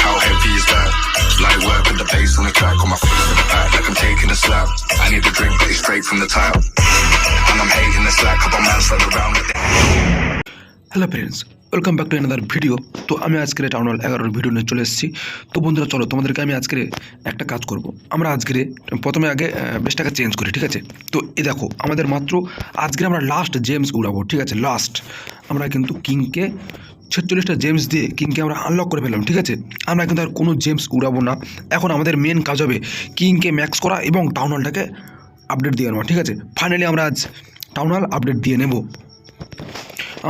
How heavy is that? Light work with the bass on the track, on my feet to the back, like I'm taking a slap. I need a drink, but it's straight from the tap. And I'm hating the slack, couple man run around they hello friends welcome back to another video তো আমি আজকের town hall এগারোর video নিয়ে চলে এসেছি তো বন্ধুরা চলো তোমাদেরকে আমি আজকে একটা কাজ করব আমরা আজকে প্রথমে আগে বেশটাকে চেঞ্জ করি ঠিক আছে তো এ দেখো আমাদের মাত্র আজকে আমরা লাস্ট জেমস উড়াবো ঠিক আছে লাস্ট আমরা কিন্তু কিংকে ছেচল্লিশটা জেমস দিয়ে কিংকে আমরা আনলক করে ফেললাম, ঠিক আছে? আমরা কিন্তু আর কোনো জেমস উড়াবো না। এখন আমাদের মেন কাজ হবে কিংকে ম্যাক্স করা এবং টাউন হলটাকে আপডেট দিয়ে নেওয়া ঠিক আছে? ফাইনালি আমরা আজ টাউন হল আপডেট দিয়ে নেব।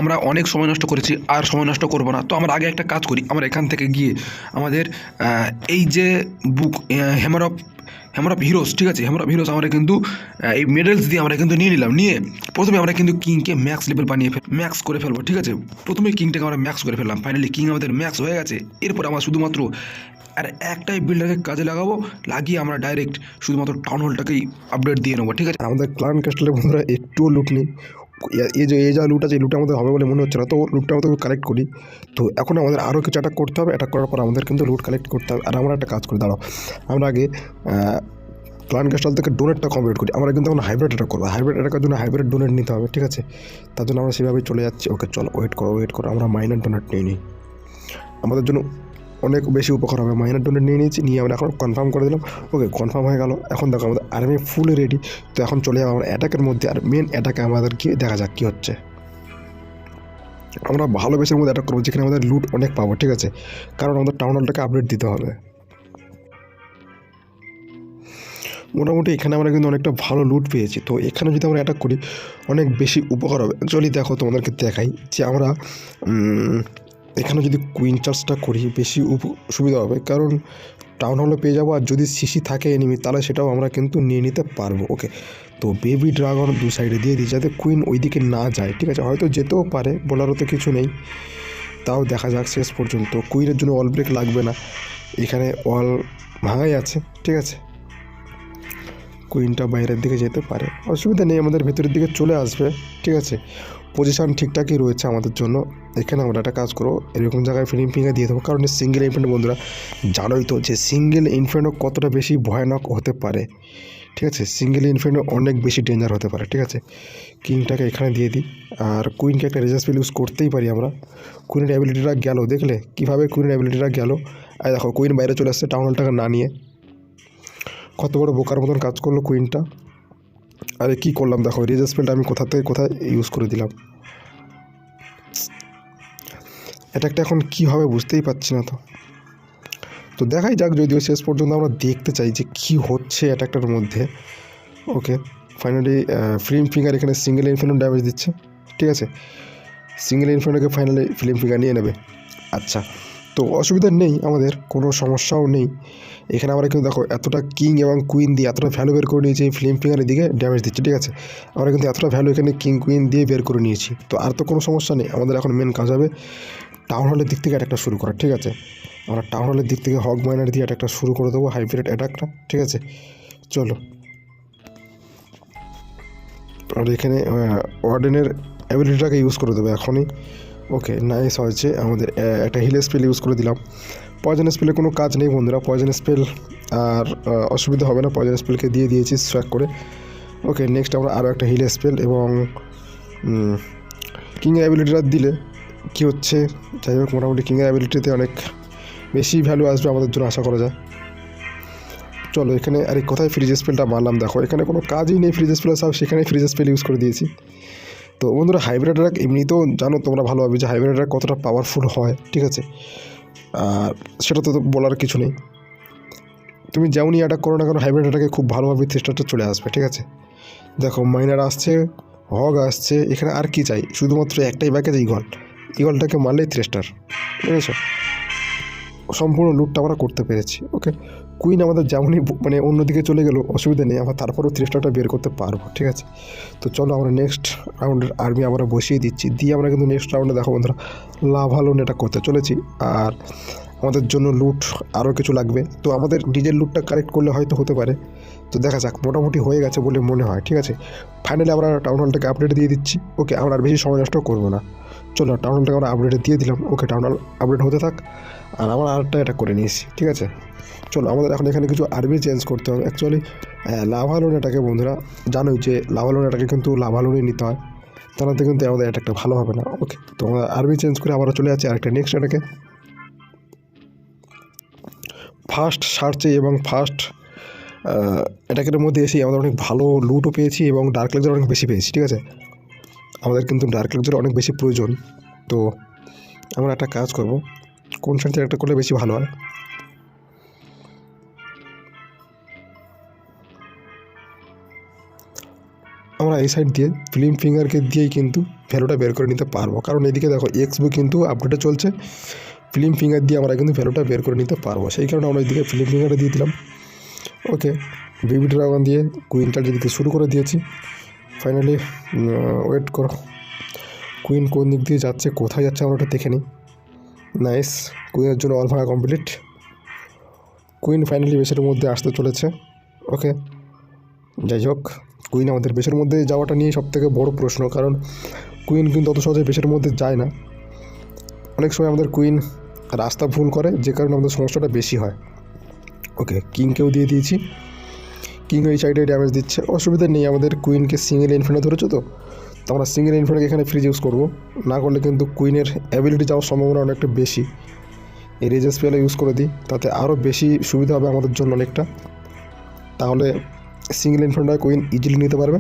আমরা অনেক সময় নষ্ট করেছি, আর সময় নষ্ট করব না। তো আমরা আগে একটা কাজ করি, আমরা এখান থেকে গিয়ে আমাদের এই যে book hammer of of heroes ঠিক আছে? অফ হিরোস আমরা কিন্তু এই মেডেলস দিয়ে আমরা কিন্তু নিয়ে নিলাম। নিয়ে প্রথমে আমরা কিন্তু কিংকে ম্যাক্স লেভেল বানিয়ে ফেল ম্যাক্স করে ফেলব, ঠিক আছে? প্রথমে কিংটাকে আমরা ম্যাক্স করে ফেললাম। ফাইনালি কিং আমাদের ম্যাক্স হয়ে গেছে। এরপর আমরা শুধুমাত্র আর একটাই বিল্ডারকে কাজে লাগাবো, লাগিয়ে আমরা ডাইরেক্ট শুধুমাত্র টাউন হলটাকেই আপডেট দিয়ে নেব, ঠিক আছে? আমাদের ক্লান ক্যাস্টেলের বন্ধুরা একটুও লুট নেই। এই যে এই যা লুট আছে, এই লুট আমাদের হবে বলে মনে হচ্ছে না, তো লুটটা আমাদের কালেক্ট করি। তো এখন আমাদের আরও কিছু অ্যাটাক করতে হবে অ্যাটাক করার পর আমাদের কিন্তু লুট কালেক্ট করতে হবে। আর আমরা একটা কাজ করে, দাঁড়াও। আমরা আগে ক্লান ক্যাস্টাল থেকে ডোনেটটা কমপ্লিট করি। আমরা কিন্তু এখন হাইব্রিড অ্যাটাক করব। হাইব্রিড অ্যাটাকের জন্য হাইব্রিড ডোনেট নিতে হবে, ঠিক আছে? তার জন্য আমরা সেভাবেই চলে যাচ্ছি। ওকে চলো ওয়েট করো ওয়েট করো। আমরা মাইনার ডোনেট নিয়ে নিই। আমাদের জন্য অনেক বেশি উপকার হবে। মাইনার ডোনেট নিয়ে নিয়েছি, নিয়ে আমরা এখন কনফার্ম করে দিলাম। ওকে কনফার্ম হয়ে গেল। এখন দেখো আমাদের আর্মি ফুল রেডি তো এখন চলে যাব আমরা অ্যাটাকের মধ্যে। আর মেন অ্যাটাকে আমাদের কি দেখা যাক কী হচ্ছে। আমরা ভালো বেসের মধ্যে অ্যাটাক করব, যেখানে আমাদের লুট অনেক পাবো, ঠিক আছে? কারণ আমাদের টাউন হলটাকে আপডেট দিতে হবে। মোটামুটি এখানে আমরা কিন্তু অনেকটা ভালো লুট পেয়েছি। তো এখানে যদি আমরা অ্যাটাক করি, অনেক বেশি উপকার হবে। অ্যাকচুয়ালি দেখো তোমাদেরকে দেখাই যে আমরা এখানে যদি কুইন চার্জটা করি, বেশি সুবিধা হবে। কারণ টাউন হলে পেয়ে যাব, আর যদি সিসি থাকে এনিমি তাহলে সেটাও আমরা কিন্তু নিয়ে নিতে পারব। ওকে তো বেবি ড্রাগন দু সাইডে দিয়ে দিই, যাতে কুইন ওইদিকে না যায়, ঠিক আছে? হয়তো যেতেও পারে বলারও তো কিছু নেই। তাও দেখা যাক শেষ পর্যন্ত। কুইনের জন্য অল ব্রেক লাগবে না। এখানে অল ভাঙাই আছে, ঠিক আছে? কুইনটা বাইরের দিকে যেতে পারে। অসুবিধা নেই, আমাদের ভেতরের দিকে চলে আসবে, ঠিক আছে? পজিশন ঠিকঠাকই রয়েছে আমাদের জন্য, এখানে আমরা একটা কাজ করব, এরকম জায়গায় ফিল্ম ফিঙ্গার দিয়ে দেবো, কারণ সিঙ্গেল ইনফ্রেন্ট বন্ধুরা জানোই তো যে সিঙ্গেল ইনফ্রেন্টও কতটা বেশি ভয়ানক হতে পারে, ঠিক আছে? সিঙ্গেল ইনফ্রেন্টও অনেক বেশি ডেঞ্জার হতে পারে, ঠিক আছে? কিংটাকে এখানে দিয়ে দিই, আর কুইনকে একটা রেজার স্পেল ইউজ করতেই পারি আমরা। কুইনের অ্যাবিলিটিটা গেল, দেখলে? কীভাবে কুইনের অ্যাবিলিটিটা গেল? আর দেখো কুইন বাইরে চলে আসছে টাউন হলটাকে না নিয়ে। কত বড় বোকার মতন কাজ করল কুইনটা আরে কী করলাম দেখো রেজার স্পেলটা আমি কোথা থেকে কোথায় ইউজ করে দিলাম? এটা একটা এখন কী হবে বুঝতেই পারছি না তো। তো দেখাই যাক যদিও শেষ পর্যন্ত আমরা দেখতে চাই যে কী হচ্ছে অ্যাটাকটার মধ্যে। ওকে ফাইনালি ফিল্ম ফিঙ্গার এখানে সিঙ্গেল ইনফিনিট ড্যামেজ দিচ্ছে। ঠিক আছে? সিঙ্গেল ইনফিনিটকে ফাইনালি ফিল্ম ফিঙ্গার নিয়ে নেবে। আচ্ছা। তো অসুবিধা নেই আমাদের, কোনো সমস্যাও নেই। এখানে আমরা কিন্তু দেখো এতটা কিং এবং কুইন দিয়ে এতটা ভ্যালু বের করে নিয়েছি ফিল্ম ফিঙ্গারের দিকে ড্যামেজ দিচ্ছে, ঠিক আছে? আমরা কিন্তু এতটা ভ্যালু এখানে কিং কুইন দিয়ে বের করে নিয়েছি। তো আর তো কোনো সমস্যা নেই, আমাদের এখন মেন কাজ হবে টাউন হলের দিক থেকে অ্যাটাকটা শুরু করা, ঠিক আছে? আমরা টাউন হলের দিক থেকে হক মাইনার দিয়ে অ্যাটাকটা শুরু করে দেবো হাইব্রিড অ্যাটাকটা ঠিক আছে? চলো। আর এখানে ওয়ার্ডেনের অ্যাবিলিটিটাকে ইউজ করে দেবো এখনই। ওকে নাইস হয়েছে আমাদের একটা হিল স্পেল ইউজ করে দিলাম। পয়জন স্পেলে কোনো কাজ নেই বন্ধুরা। পয়জন স্পেল আর অসুবিধা হবে না। পয়জন স্পেলকে দিয়ে দিয়েছি স্ট্র্যাক করে। ওকে নেক্সট আমরা আরও একটা হিল স্পেল এবং কিং অ্যাবিলিটিটা দিলে কী হচ্ছে? যাই হোক, মোটামুটি কিংয়ের অ্যাবিলিটিতে অনেক বেশি ভ্যালু আসবে আমাদের জন্য, আশা করা যায়। চলো, এখানে আরে কোথায় ফ্রিজ স্পেলটা মারলাম। দেখো, এখানে কোনো কাজই নেই ফ্রিজ স্পেল সব সেখানে ফ্রিজ স্পেল ইউজ করে দিয়েছি। তো বন্ধুরা হাইব্রিড ট্রাক এমনিতেও জানো তোমরা ভালোভাবে যে হাইব্রিড ট্রাক কতটা পাওয়ারফুল হয়, ঠিক আছে? আর সেটা তো বলার কিছু নেই। তুমি যেমনই অ্যাটাক করো না কেন হাইব্রিড অ্যাটাকে খুব ভালোভাবে চেষ্টাটা চলে আসবে, ঠিক আছে? দেখো মাইনার আসছে হগ আসছে, এখানে আর কি চাই? শুধুমাত্র একটাই ব্যাকেজ ইগল ইগলটাকে মারলেই থ্রেস্টার বুঝেছ? সম্পূর্ণ লুটটা আমরা করতে পেরেছি ওকে কুইন আমাদের যেমনই মানে অন্যদিকে চলে গেলো, অসুবিধা নেই, আমরা তারপরেও থ্রেস্টারটা বের করতে পারব, ঠিক আছে? তো চলো আমরা নেক্সট রাউন্ডের আর্মি আমরা বসিয়ে দিচ্ছি, দিয়ে আমরা কিন্তু নেক্সট রাউন্ডে দেখো বন্ধুরা লাভালোন এটা করতে চলেছি, আর আমাদের জন্য লুট আরও কিছু লাগবে। তো আমাদের নিজের লুটটা কালেক্ট করলে হয়তো হতে পারে, তো দেখা যাক, মোটামুটি হয়ে গেছে বলে মনে হয়, ঠিক আছে? ফাইনালি আমরা টাউন হলটাকে আপডেট দিয়ে দিচ্ছি ওকে আমরা আর বেশি সময় নষ্ট করব না। চলো টাউন হলটাকে আমরা আপডেটে দিয়ে দিলাম। ওকে টাউন আপডেট হতে থাক। আর আমরা আরেকটা এটা করে নিয়েছি, ঠিক আছে? চলো, আমাদের এখন এখানে কিছু আরবি চেঞ্জ করতে হবে। অ্যাকচুয়ালি লাভালোন এটাকে বন্ধুরা জানোই যে লাভালোন এটাকে কিন্তু লাভালোনই নিতে হয়। তাহলে কিন্তু আমাদের এটা একটা ভালো হবে না। ওকে তো আমরা আর্মি চেঞ্জ করে আবার চলে যাচ্ছি আরেকটা নেক্সট এটাকে ফার্স্ট সার্চে এবং ফার্স্ট এটাকের মধ্যে এসে আমাদের অনেক ভালো লুটও পেয়েছি এবং ডার্ক লেজার অনেক বেশি পেয়েছি, ঠিক আছে? আমাদের কিন্তু ডার্ক লেজার অনেক বেশি প্রয়োজন। তো আমরা একটা কাজ করব, কোন থেকে একটা করলে বেশি ভালো হয়? আমরা এই সাইড দিয়ে ফিল্ম ফিঙ্গারকে দিয়েই কিন্তু ভ্যালুটা বের করে নিতে পারব। কারণ এদিকে দেখো এক্সবু কিন্তু আপডেটে চলছে ফিল্ম ফিঙ্গার দিয়ে আমরা কিন্তু ভ্যালুটা বের করে নিতে পারব। সেই কারণে আমরা এদিকে ফিল্ম ফিঙ্গারটা দিয়ে দিলাম। ওকে বিবি ড্রাগন দিয়ে কুইন্টাল যেদিকে শুরু করে দিয়েছি। ফাইনালি ওয়েট করো। কুইন কোন দিক দিয়ে যাচ্ছে, কোথায় যাচ্ছে আমরা ওটা দেখে নিই। নাইস কুইনের জন্য অল ভাঙা কমপ্লিট কুইন ফাইনালি বেসের মধ্যে আসতে চলেছে। ওকে যাই হোক কুইন আমাদের বেসের মধ্যে যাওয়াটা নিয়ে সব থেকে বড় প্রশ্ন, কারণ কুইন কিন্তু অত সহজে বেসের মধ্যে যায় না। অনেক সময় আমাদের কুইন রাস্তা ভুল করে, যে কারণে আমাদের সমস্যাটা বেশি হয়। ওকে কিংকেও দিয়ে দিয়েছি। কিং এই সাইডে ড্যামেজ দিচ্ছে। অসুবিধা নেই, আমাদের কুইনকে সিঙ্গেল ইনফিনিট ধরেছো তো? তো আমরা সিঙ্গেল ইনফিনিটকে এখানে ফ্রিজ ইউজ করব। না করলে কিন্তু কুইনের অ্যাবিলিটি যাওয়ার সম্ভাবনা অনেকটা বেশি। এই রেজেস স্পেলে ইউজ করে দিই, তাতে আরও বেশি সুবিধা হবে আমাদের জন্য অনেকটা। তাহলে সিঙ্গেল ইনফিনিটটা কুইন ইজিলি নিতে পারবে।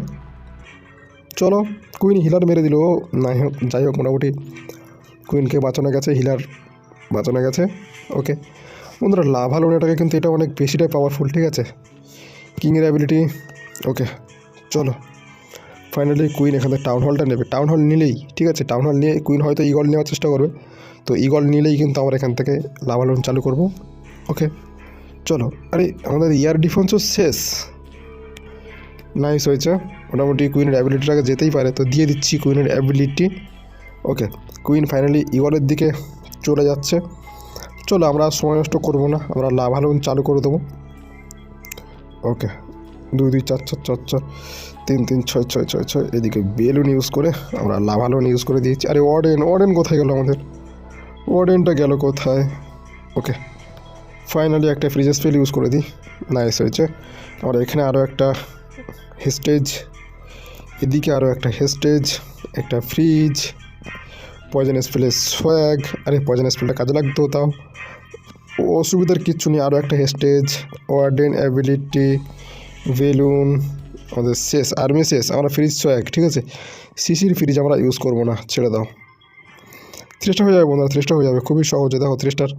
চলো কুইন হিলার মেরে দিল। নাই হোক, যাই হোক, মোটামুটি কুইনকে বাঁচানো গেছে হিলার বাঁচানো গেছে। ওকে বন্ধুরা, লাভ হলো এটাকে কিন্তু এটা অনেক বেশিটাই পাওয়ারফুল ঠিক আছে? কিংয়ের অ্যাবিলিটি ওকে চলো। ফাইনালি কুইন এখানে টাউন হলটা নেবে। টাউন হল নিলেই, ঠিক আছে? টাউন হল নিয়ে কুইন হয়তো ইগল নেওয়ার চেষ্টা করবে। তো ইগল নিলেই কিন্তু আমরা এখান থেকে লাভালন চালু করব। ওকে চলো। আরে, আমাদের ইয়ার ডিফেন্সও শেষ। নাইস হয়েছে। মোটামুটি কুইনের অ্যাবিলিটিটাকে যেতেই পারে। তো দিয়ে দিচ্ছি কুইনের অ্যাবিলিটি ওকে কুইন ফাইনালি ইগলের দিকে চলে যাচ্ছে। চলো, আমরা সময় নষ্ট করব না। আমরা লাভালন চালু করে দেবো। ওকে, দুই দুই চার চার চার চার, তিন তিন ছয় ছয় ছয় ছয়, এদিকে বেলুন ইউজ করে আমরা লাভালন ইউজ করে দিয়েছি। আরে ওয়ার্ডেন ওয়ার্ডেন কোথায় গেল আমাদের? ওয়ার্ডেনটা গেল কোথায়? ওকে ফাইনালি একটা ফ্রিজ স্পেল ইউজ করে দিই। নাইস হয়েছে। আমরা এখানে আরও একটা হেস্টেজ এদিকে আরও একটা হেস্টেজ একটা ফ্রিজ পয়জন স্পেলের সোয়াগ আরে পয়জন স্পেলটা কাজে লাগতো তাও। অসুবিধার কিচ্ছু নেই আরও একটা হেস্টেজ ওয়ার্ডেন অ্যাবিলিটি বেলুন আমাদের শেষ আর্মি শেষ আমরা ফ্রিজ সোয়াগ ঠিক আছে? সিসির ফ্রিজ আমরা ইউজ করব না, ছেড়ে দাও। ত্রিশটা হয়ে যাবে বন্ধুরা ত্রিশটা হয়ে যাবে, খুবই সহজে। দেখো ত্রিশটার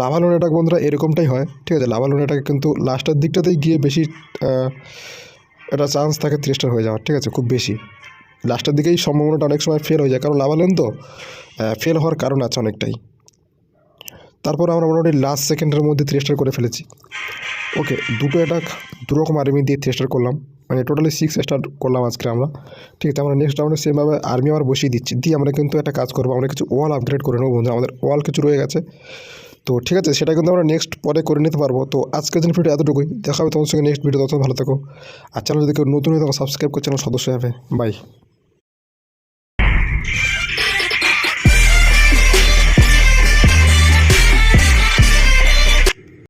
লাভালোন এটাক বন্ধুরা, এরকমটাই হয়, ঠিক আছে? লাভালোন এটাকে কিন্তু লাস্টের দিকটাতেই গিয়ে বেশি এটা চান্স থাকে ত্রিশটার হয়ে যাওয়ার, ঠিক আছে? খুব বেশি। লাস্টের দিকেই সম্ভাবনাটা অনেক সময় ফেল হয়ে যায়, কারণ লাভালেন তো ফেল হওয়ার কারণ আছে অনেকটাই। তারপর আমরা মোটামুটি লাস্ট সেকেন্ডের মধ্যে থ্রি স্টার করে ফেলেছি। ওকে দুটো অ্যাটাক দুরকম আর্মি দিয়ে থ্রি স্টার করলাম। মানে টোটালি সিক্স স্টার করলাম আজকে আমরা। ঠিক আছে, আমরা নেক্সট রাউন্ডে সেমভাবে আর্মি আবার বসিয়ে দিচ্ছি। দিয়ে আমরা কিন্তু একটা কাজ করব, আমরা কিছু ওয়াল আপগ্রেড করে নেব বন্ধু আমাদের ওয়াল কিছু রয়ে গেছে। তো ঠিক আছে, সেটা কিন্তু আমরা নেক্সট পরে করে নিতে পারব। তো আজকের দিন ভিডিও এতটুকুই। দেখা হবে তোমার সঙ্গে নেক্সট ভিডিও তত ভালো থাকো। আর চ্যানেল যদি কেউ নতুন হয়ে থাকো সাবস্ক্রাইব করে চ্যানেল সদস্য হবে। বাই